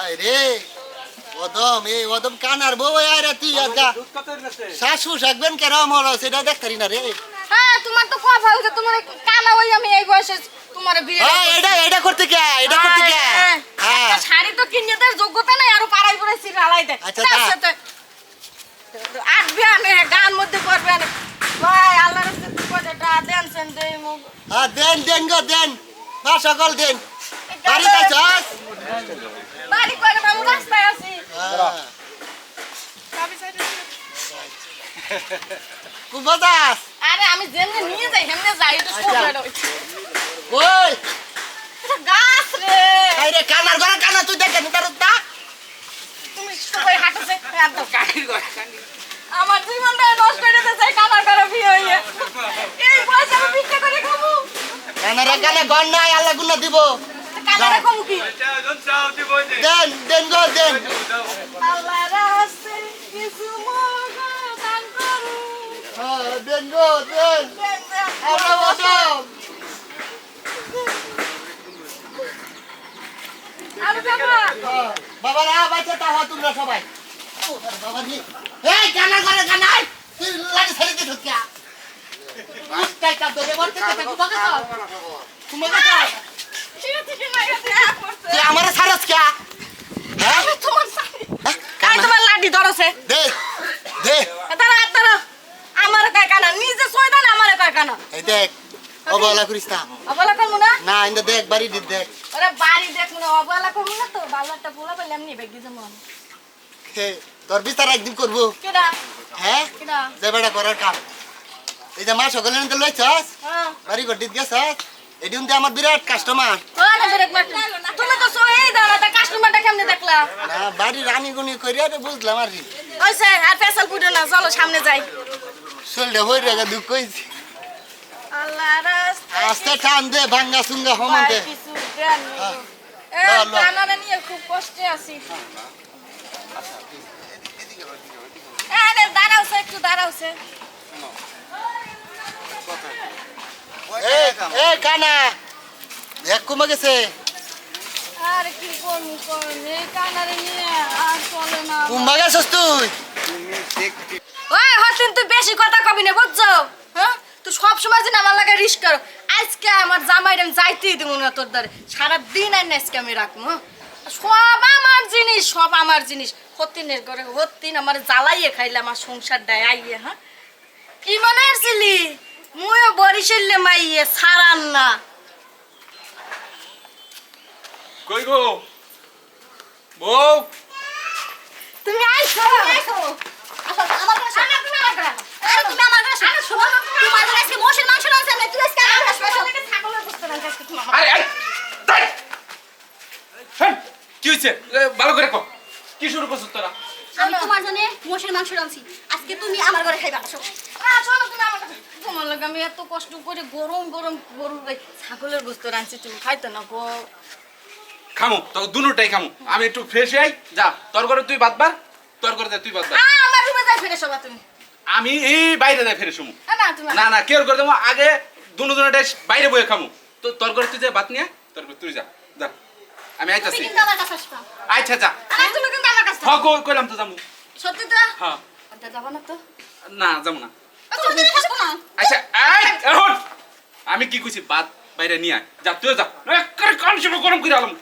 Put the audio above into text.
হায় রে? ওদম এই ওদম কানার বউ আয় রে তুই আজকা শাশু শাকবেন কেন মর সেটা দেখতারি না রে। হ্যাঁ তোমার তো কথা হয়েছে তোমার কানা ওই আমি এই বয়সে তোমার বিয়ে হ্যাঁ এটা এটা করতে কে? এটা করতে কে? হ্যাঁ, হ্যাঁ। শাড়ি তো কিনে দেওয়ার যোগ্যতা নাই আরও পাড়াই পড়ে সিরালাই দেয়। আচ্ছা, তা। গান মধ্যে করবে ভাই আল্লাহর কাছে কয়টা দেন সেন দেই হ্যাঁ দেন দেন গো দেন। বা সকল দেন। বাড়ি যাইছস বাড়ি করে আমি রাস্তায় আছি। হ্যাঁ। আরে আমি যেমনি নিয়ে যাই হেমনে যাই এটা আচ্ছা। সব ওই! গাছ রে। হায় কানার গলা কানা তুই দেখেন তার তা তুমি সবাই হাঁটেছে একদম আমার জীবনটা নষ্ট করে দিতে চাই কামার করে বিয়ে হইয়ে। এই বয়সে আমি ভিক্ষা করে খাব। কানারে কানে গন আল্লাহ গুনা দিব। কানারে দেন দেন গো দেন। করু হ্যাঁ হ্যাঁ, সবাই। বাবা রে এই গলা কানাই তুই লাগে ছেড়ে কে উস্তাই আমারে ছাড়স কে? হ্যাঁ? তোমার সাথে হ্যাঁ? কাই তোমার লাডি ধরছে। দে দে। দাঁড়া দাঁড়া। আমার কয় কানা? নিজে সয়দান আমার কয় কানা? এই দেখ অবহেলা করিস না। অবলা করব না? না ইন্দা দেখ বাড়ি দি দেখ। ওরে বাড়ি দেখব না অবলা করব না তো। ভালো একটা পোলা পেলে এমনি বেগ দিতে মন হে, তোর বিচার একদিন করব। কেডা? হ্যাঁ? কেডা? যে বেটা করার কাম। এই যে মা সকালে নিতে লইছস? হ্যাঁ। বাড়ি গড্ডিত গেছস? এটি উনতে আমার বিরাট কাস্টমার তুমি তো সো দাও তা কাস্টমারটা কেমনে দেখলা? না বাড়ি রানি গুনি করিয়া রে বুঝলাম আর কি। ওইসে আর ফেসাল পুডো না চলো সামনে যাই। শরীরটা হয়ে রেখে দুঃখ হয়েছে আস্তে টান দে ভাঙ্গা সুঙ্গা হমান দে হ্যাঁ। নিয়ে খুব কষ্টে আছি। আরে দাঁড়াওছে একটু দাঁড়াওছে কানা দেখ কমে গেছে। আর কি করব এই কানারে নিয়ে আর চলে না। কুম্ভা গেছস তুই? ওই হতিন তুই বেশি কথা কবি না বুঝছ? হ্যাঁ? তুই সব সময় যেন আমার লাগে রিস্ক কর। আজকে আমার জামাই আমি যাইতেই দেবো না তোর দ্বারে। সারাদিন আর আজকে আমি রাখব হ্যাঁ? সব আমার জিনিস সব আমার জিনিস। হতিনের ঘরে হতিন আমার জ্বালাইয়ে খাইলে আমার সংসার দেয় আইয়ে হ্যাঁ? কি মনে আসছিলি মুইও বরিশালে মাইয়ে সারান না। কই গো? বউ? তুমি আইছো আইছো আসো আমার কাছে আসো। তুমি আমার কাছে আসো। তুমি আমার কাছে আসো। শোনো তোমার জন্য আজকে মাংস তুই আজকে আমার কাছে আসো ছাগলের গোশত রান্না আজকে তুমি আমার আরে আরে তাই শোন কি হইছে? ভালো করে কো। কি শুরু করছিস তোরা? আমি তোমার জন্য মোষের মাংস রাঁধছি। আজকে তুমি আমার ঘরে খাইবা আসো। আসো না তুমি আমার কাছে তোমার লাগে আমি এত কষ্ট করে গরম গরম গাই ছাগলের গোশত রাঁধছি তুমি খাইতে না গো। খামু তো দুটোটাই খামু। আমি একটু ফ্রেশ হই যা তোর ঘরে তুই বাদ বার তোর ঘরে যা তুই বাদ বার আ, আমার রুমে যাই ফিরে সবা তুমি। আমি এই বাইরে যাই ফেরে শুমু না তুমি না না। কেউ করে দেবো? আগে দুটো দুটোটাই বাইরে বয়ে খামু। তো তোর ঘরে তুই যা বাদ নিয়ে তোর ঘরে তুই যা যা। আমি আইতাছি। আচ্ছা যা। তুমি কিন্তু আমার কাছে হ কই- কইলাম তো যামু। সত্যি তো? হ্যাঁ। ওটা যাব না তো। না যাব না। আচ্ছা আমি কি কইছি? বাদ বাইরে নিয়ে যা তুই যা। এক শুরু কান গরম করে আলম।